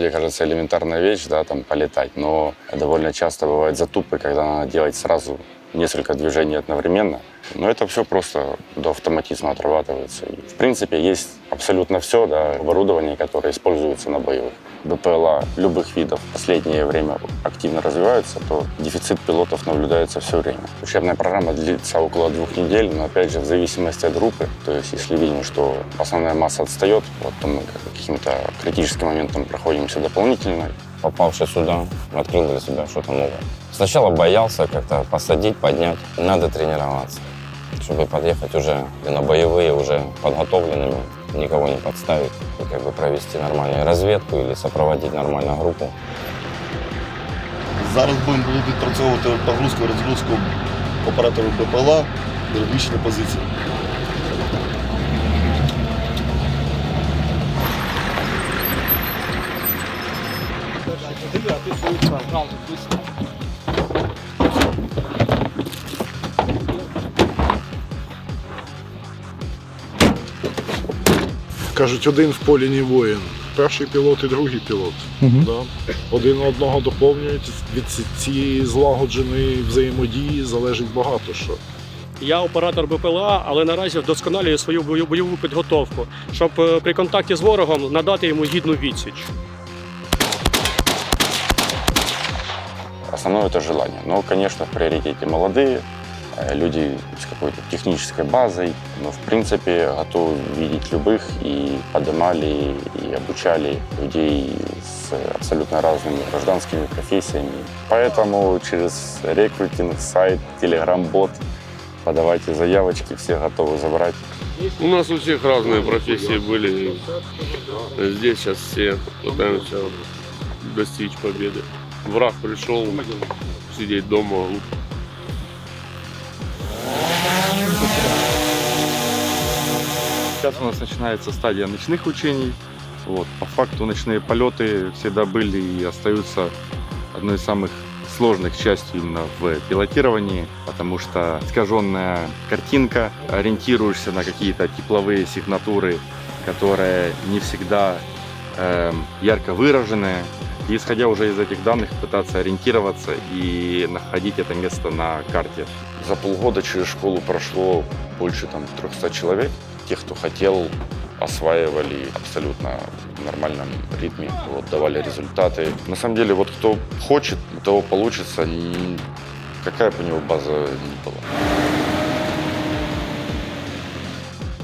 вроде кажется элементарная вещь, да, там полетать, но довольно часто бывают затупы, когда надо делать сразу несколько движений одновременно. Но это все просто до автоматизма отрабатывается. И, в принципе, есть абсолютно все, да, оборудование, которое используется на боевых. БПЛА любых видов в последнее время активно развиваются, то дефицит пилотов наблюдается все время. Учебная программа длится около двух недель, но опять же в зависимости от группы. То есть если видим, что основная масса отстает, вот, то мы каким-то критическим моментам проходимся дополнительно Попавший сюда, открыл для себя что-то новое. Сначала боялся как-то посадить, поднять. Надо тренироваться, чтобы подъехать уже и на боевые, уже подготовленными, никого не подставить, и как бы провести нормальную разведку или сопроводить нормально группу. Зараз будемо відпрацьовувати погрузку розгрузку операторів БПЛА, переміщення позицій. Кажуть, один в полі не воїн. Перший пілот і другий пілот. Да. Один одного доповнюють. Від цієї злагодженої взаємодії залежить багато що. Я оператор БПЛА, але наразі вдосконалюю свою бойову підготовку, щоб е, при контакті з ворогом надати йому гідну відсіч. Основное это желание. Но, конечно, в приоритете молодые, э, люди с какой-то технической базой, но в принципе готовы видеть любых и поднимали и обучали людей с абсолютно разными гражданскими профессиями. Поэтому через рекрутинг, сайт, телеграм-бот подавайте заявочки, все готовы забрать. У нас у всех разные профессии были. Здесь сейчас все пытаемся достичь победы. Враг пришел, сидеть дома. Сейчас у нас начинается стадия ночных учений. Вот. По факту ночные полеты всегда были и остаются одной из самых сложных частью именно в пилотировании, потому что искаженная картинка, ориентируешься на какие-то тепловые сигнатуры, которые не всегда эм, ярко выраженные. И исходя уже из этих данных, пытаться ориентироваться и находить это место на карте. За полгода через школу прошло больше там 300 человек. Тех, кто хотел, осваивали абсолютно в нормальном ритме, вот, давали результаты. На самом деле, вот кто хочет, у того получится, какая бы у него база ни была.